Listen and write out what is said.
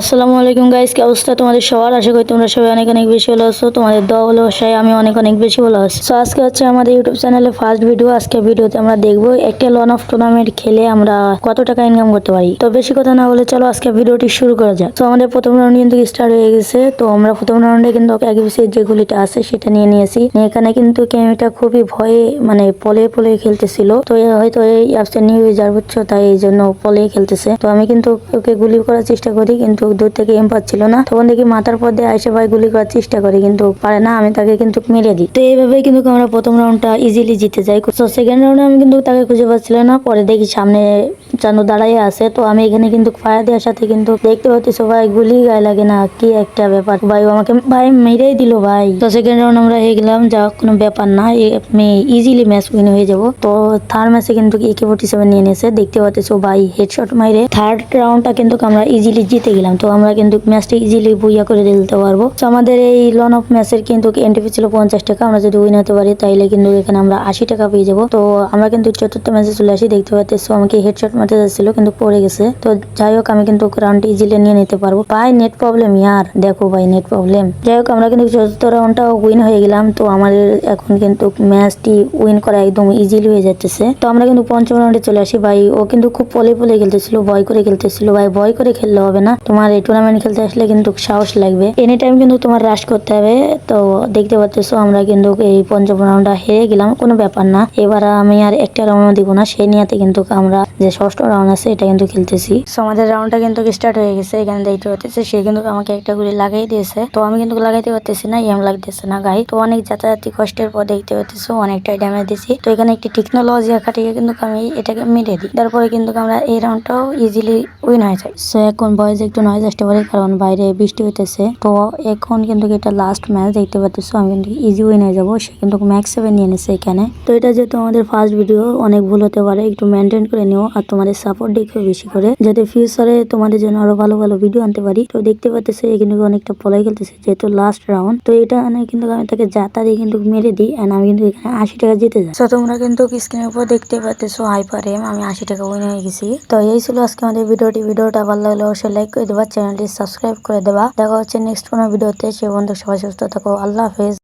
আসসালামু আলাইকুম গাইস কি অবস্থা তোমাদের সবার? আশা করি তোমরা সবাই অনেক অনেক বেশি ভালো আছো। তোমাদের দোয়া ভালো আশায় আমি অনেক অনেক বেশি ভালো আছি। তো আজকে হচ্ছে আমাদের ইউটিউব চ্যানেলে ফার্স্ট ভিডিও আজকে ভিডিওতে আমরা দেখব একটা লন অফ টুর্নামেন্ট খেলে আমরা কত টাকা ইনকাম করতে পারি। তো বেশি কথা না বলে চলো আজকে ভিডিওটি শুরু করা যাক। তো আমাদের প্রথম রাউন্ড কিন্তু স্টার্ট হয়ে গেছে। তো আমরা প্রথম রাউন্ডে কিন্তু এক বিশেষ যে গুলিটা আছে সেটা নিয়ে নিয়েছি। নিয়ে এখানে কিন্তু গেমটা খুবই ভয়ে মানে পলে পলে খেলতেছিল। তো হয়তো এই অ্যাপসের নিউ ইউজার বুঝছ তাই এই জন্য পলে খেলতেছে। তো আমি কিন্তু ওকে গুলি করার চেষ্টা করি, কিন্তু দূর থেকে এম পাচ্ছিল না। তখন দেখি মাথার পর দিয়ে আইসে ভাই গুলি করার চেষ্টা করে, কিন্তু পারে না, আমি তাকে কিন্তু মেরে দিই। তো এইভাবে কিন্তু আমরা প্রথম রাউন্ডটা ইজিলি জিতে যাই। তো সেকেন্ড রাউন্ডে আমি কিন্তু তাকে খুঁজে পাচ্ছিলাম না। পরে দেখি সামনে চানু দাঁড়াইয়ে আছে। তো আমি এখানে কিন্তু ফায়ার দেওয়ার সাথে কিন্তু দেখতে পাচ্ছি সবাই গুলি গায়ে লাগে না, কি একটা ব্যাপার। ভাই আমাকে, ভাই মেরেই দিল ভাই। তো সেকেন্ড রাউন্ড আমরা হয়ে গেলাম, যা কোনো ব্যাপার না। আমি ইজিলি ম্যাচ উইন হয়ে যাব। তো থার্ড ম্যাচে কিন্তু একে ফোর্টি সেভেন নিয়ে নিয়েছে। দেখতে পাচ্ছি ভাই হেডশট মাইরে। থার্ড রাউন্ডটা কিন্তু আমরা ইজিলি জিতে গেলাম। তো আমরা কিন্তু ম্যাচটা ইজিলি বুইয়া করে দিতে পারব। তো আমাদের এই লন অফ ম্যাচের কিন্তু এন্ট্রি ছিল পঞ্চাশ টাকা। আমরা যদি উইন হতে পারি, তাইলে কিন্তু এখানে আমরা আশি টাকা পেয়ে যাব। তো আমরা কিন্তু চতুর্থ ম্যাচে চলে আসি। দেখতে পাচ্ছি আমাকে হেডশট মারতে যাচ্ছিল, কিন্তু পড়ে গেছে। তো যাই হোক, আমি কিন্তু রাউন্ডটা ইজিলি নিয়ে নিতে পারব। ভাই নেট প্রবলেম ইয়ার। দেখো ভাই নেট প্রবলেম যাই হোক, আমরা কিন্তু চতুর্থ রাউন্ডটা উইন হয়ে গেলাম। তো আমাদের এখন কিন্তু ম্যাচটি উইন করা একদম ইজিলি হয়ে যাচ্ছে। তো আমরা কিন্তু পঞ্চম রাউন্ডে চলে আসি। ভাই, ও কিন্তু খুব পলে পলে খেলতেছিল, ভয় করে খেলতেছিল। ভাই, ভয় করে খেললে হবে না। তোমার এই টুর্নামেন্ট খেলতে আসলে কিন্তু সাহস লাগবে। এনি টাইম কিন্তু তোমার রাশ করতে হবে, তো দেখতে পাচ্ছ আমরা কিন্তু এই পঞ্চম রাউন্ডটা হেরে গেলাম, কোনো ব্যাপার না। এবার আমি আর একটা রাউন্ড দিব না, সেই নিয়েতে কিন্তু আমরা যে ষষ্ঠ রাউন্ড আছে, এটা কিন্তু খেলতেছি। তো আমাদের রাউন্ডটা কিন্তু স্টার্ট হয়ে গেছে, এখানে দেখতে পাচ্ছি সে কিন্তু আমাকে একটা গুলি লাগাই দিয়েছে। তো আমি কিন্তু লাগাইতে পারতেছি না এম লাগতেছে না গাই তো অনেক যাতায়াতি কষ্টের পর দেখতে পাচ্ছি অনেকটাই ড্যামেজ দিছি তো এখানে একটি টেকনোলজি খাটিয়ে কিন্তু আমি এটাকে মেরে দিই। তারপরে কিন্তু আমরা এই রাউন্ডটাও ইজিলি উইন হয়ে যাই। সো এখন বয়স একটু নয়েজ আসতে পারে কারণ বাইরে বৃষ্টি হইতেছে। তো এখন কিন্তু এটা লাস্ট ম্যাচ দেখতে পাচ্ছ আমি কিন্তু ইজি উইন হয়ে যাব। সে কিন্তু ম্যাক্স সেভেন নিয়ে নিছে এখানে। তো এটা যেহেতু আমাদের ফার্স্ট ভিডিও অনেক ভুল হতে পারে, একটু মেনটেন করে নিও আর তোমাদের সাপোর্ট দেখো বেশি করে, যাতে ফিউচারে তোমাদের জন্য আরও ভালো ভালো ভিডিও আনতে পারি। তো দেখতে পাচ্ছ এখানে অনেকটা পলাই খেলতেছে যেহেতু লাস্ট রাউন্ড তো এটা মানে কিন্তু আমি তাকে যাতা দিয়ে কিন্তু মেরে দিই এন্ড আমি কিন্তু এখানে আশি টাকা জিতে যাই। তো তোমরা কিন্তু স্ক্রিনের উপর দেখতে পাচ্ছ হাইপার এম আমি আশি টাকা উইন হয়ে গেছি। তো এই ছিল আজকে আমাদের ভিডিওটি ভিডিওটা ভালো লাগলে অবশ্যই লাইক করে চ্যানেলটি সাবস্ক্রাইব করে দেবা। দেখা হচ্ছে নেক্সট কোনো ভিডিওতে সে বন্ধু সবাই সুস্থ থাকো। আল্লাহ হাফেজ।